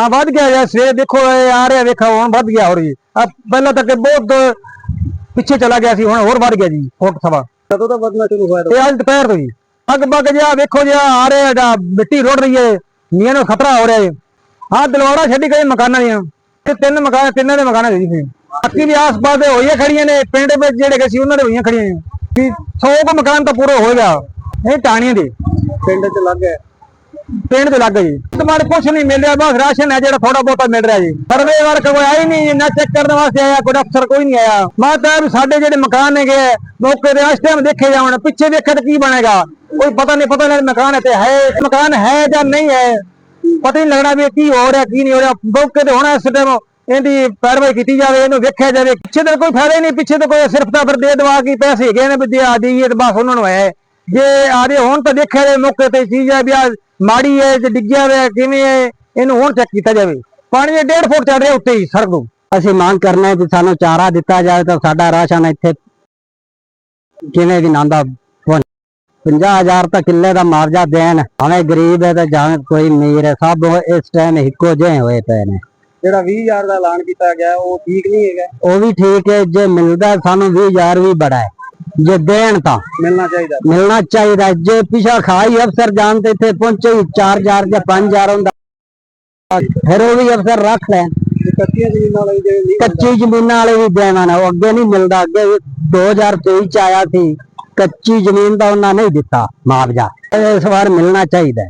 ਆ ਵੱਧ ਗਿਆ ਯਾਰ ਸਵੇਰ ਦੇਖੋ ਇਹ ਆ ਰਿਹਾ ਵੇਖੋ ਹੁਣ ਵੱਧ ਗਿਆ ਹੋਰ ਜੀ ਆ ਪਹਿਲਾਂ ਤੱਕ ਬਹੁਤ ਪਿੱਛੇ ਚਲਾ ਗਿਆ ਸੀ ਹੁਣ ਹੋਰ ਵੱਧ ਗਿਆ ਜੀ ਫੁੱਟ ਸਵਾ ਕਦੋਂ ਦਾ ਵਧਣਾ ਸ਼ੁਰੂ ਹੋਇਆ ਇਹ ਅੱਜ ਦੁਪਹਿਰ ਤੋਂ ਜੀ। ਅੱਗ ਬੱਗ ਜਿਹਾ ਵੇਖੋ ਜਿਹਾ ਆ ਰਿਹਾ ਜਿਹੜਾ ਮਿੱਟੀ ਰੁੜ ਰਹੀ ਹੈ ਨੀਆਂ ਨੂੰ ਖਤਰਾ ਹੋ ਰਿਹਾ ਹੈ ਆਹ ਦਲਵਾੜਾ ਛੱਡੀ ਗਏ ਮਕਾਨਾਂ ਦੀਆਂ ਤੇ ਤਿੰਨ ਮਕਾਨ ਤਿੰਨਾਂ ਦੇ ਮਕਾਨਾਂ ਦੇ ਜੀ। ਬਾਕੀ ਵੀ ਆਸ-ਪਾਸ ਦੇ ਹੋਈਆਂ ਖੜੀਆਂ ਨੇ ਪਿੰਡ ਵਿੱਚ ਜਿਹੜੇ ਗਏ ਸੀ ਉਹਨਾਂ ਦੇ ਹੋਈਆਂ ਖੜੀਆਂ ਨੇ। ਵੀ 100 ਕੁ ਮਕਾਨ ਤਾਂ ਪੂਰੇ ਹੋ ਗਿਆ ਇਹ ਟਾਣੀਆਂ ਦੇ। ਪਿੰਡ 'ਚ ਲੱਗ ਗਿਆ। ਪਿੰਡ ਦੇ ਲੱਗ ਜੀ। ਤੁਹਾਡੇ ਕੁਛ ਨਹੀਂ ਮਿਲ ਰਿਹਾ ਬਸ ਰਾਸ਼ਨ ਹੈ ਜਿਹੜਾ ਥੋੜਾ ਬਹੁਤਾ ਮਿਲ ਰਿਹਾ ਜੀ। ਸਰਵੇ ਵਰਕ ਕੋਈ ਆਈ ਨਹੀਂ, ਨਾ ਚੈੱਕ ਕਰਨ ਵਾਸਤੇ ਆਇਆ, ਕੋਈ ਅਫਸਰ ਕੋਈ ਨਹੀਂ ਆਇਆ। ਮੈਂ ਤਾਂ ਸਾਡੇ ਜਿਹੜੇ ਮਕਾਨ ਹੈਗੇ ਮੌਕੇ ਦੇ ਇਸ ਟਾਈਮ ਦੇਖੇ ਜਾਣ, ਪਿੱਛੇ ਵੇਖੇ ਤਾਂ ਕੀ ਬਣੇਗਾ? ਕੋਈ ਪਤਾ ਨਹੀਂ ਪਤਾ ਨਹੀਂ ਮਕਾਨ ਇੱਥੇ ਹੈ, ਮਕਾਨ ਹੈ ਜਾਂ ਨਹੀਂ ਹੈ। ਪਤਾ ਹੀ ਨਹੀਂ ਲੱਗਣਾ ਵੀ ਕੀ ਹੋ ਰਿਹਾ, ਕੀ ਨਹੀਂ ਹੋ ਰਿਹਾ। ਮੌਕੇ ਤੇ ਹੁਣ ਇਸ ਟਾਈਮ ਇਹਦੀ ਪੈਰਵਾਈ ਕੀਤੀ ਜਾਵੇ, ਇਹਨੂੰ ਵੇਖਿਆ ਜਾਵੇ। ਪਿੱਛੇ ਤਾਂ ਕੋਈ ਫਾਇਦਾ ਹੀ ਨਹੀਂ, ਪਿੱਛੇ ਤਾਂ ਕੋਈ ਸਿਰਫ ਤਾਂ ਫਿਰ ਦੇ ਦਵਾ ਕੀ ਪੈਸੇ ਹੈਗੇ ਨੇ ਵੀ ਦੇ ਆ ਜਾਈਏ ਤੇ ਬਸ ਉਹਨਾਂ ਨੂੰ ਹੈ। ਜੇ ਆਦੇ ਹੋਣ ਤਾਂ ਦੇਖਿਆ ਜਾਵੇ, ਮੌਕੇ ਤੇ ਚੀਜ਼ ਹੈ ਵੀ ਆ ਮਾੜੀ ਹੈ ਜੇ ਡਿੱਗਿਆ ਹੋਇਆ ਕਿਵੇਂ ਹੈ ਇਹਨੂੰ ਹੁਣ ਚੈੱਕ ਕੀਤਾ ਜਾਵੇ। ਪਾਣੀ ਦੇ 1.5 ਫੁੱਟ ਚੜ ਰਿਹਾ ਉੱਤੇ ਹੀ ਸੜਕ ਤੋਂ ਅਸੀਂ ਮੰਗ ਕਰਨੇ ਕਿ ਸਾਨੂੰ ਚਾਰਾ ਦਿੱਤਾ ਜਾਵੇ ਤਾਂ ਸਾਡਾ ਰਾਸ਼ਨ ਇੱਥੇ ਕਿਵੇਂ ਵੀ ਨਾਂਦਾ 50000 ਤਾਂ ਕਿੱਲੇ ਦਾ ਮੁਆਵਜ਼ਾ ਦੇਣ। ਭਾਵੇਂ ਗਰੀਬ ਹੈ ਤੇ ਜਾਂ ਕੋਈ ਅਮੀਰ ਹੈ ਸਭ ਇਸ ਟਾਈਮ ਇੱਕੋ ਜਿਹੇ ਹੋਏ ਪਏ ਨੇ। ਜਿਹੜਾ 20000 ਦਾ ਐਲਾਨ ਕੀਤਾ ਗਿਆ ਉਹ ਠੀਕ ਨਹੀਂ ਹੈਗਾ। ਉਹ ਵੀ ਠੀਕ ਹੈ ਜੇ ਮਿਲਦਾ ਸਾਨੂੰ 20000 ਵੀ ਬੜਾ ਹੈ। ਜੇ ਦੇਣ ਤਾਂ। ਮਿਲਣਾ ਚਾਹੀਦਾ। ਮਿਲਣਾ ਚਾਹੀਦਾ। ਜੇ ਪਿਛਾ ਖਾਈ ਅਫਸਰ ਜਾਣ ਤੇ ਇੱਥੇ ਪਹੁੰਚੇ 4000 ਜਾਂ 5000 ਹੁੰਦਾ। ਫਿਰ ਉਹ ਵੀ ਅਫਸਰ ਰੱਖ ਲੈਣ। ਕੱਚੀਆਂ ਜ਼ਮੀਨਾਂ ਵਾਲੇ ਨਹੀਂ ਕੱਚੀ ਜ਼ਮੀਨਾਂ ਵਾਲੇ ਵੀ ਦੇਵਾਨ ਉਹ ਅੱਗੇ ਨਹੀਂ ਮਿਲਦਾ। ਅੱਗੇ 2023 ਚ ਆਇਆ ਸੀ। ਕੱਚੀ ਜ਼ਮੀਨ ਦਾ ਉਹਨਾਂ ਨਹੀਂ ਦਿੱਤਾ। ਮੁਆਵਜ਼ਾ। ਇਸ ਵਾਰ ਮਿਲਣਾ ਚਾਹੀਦਾ।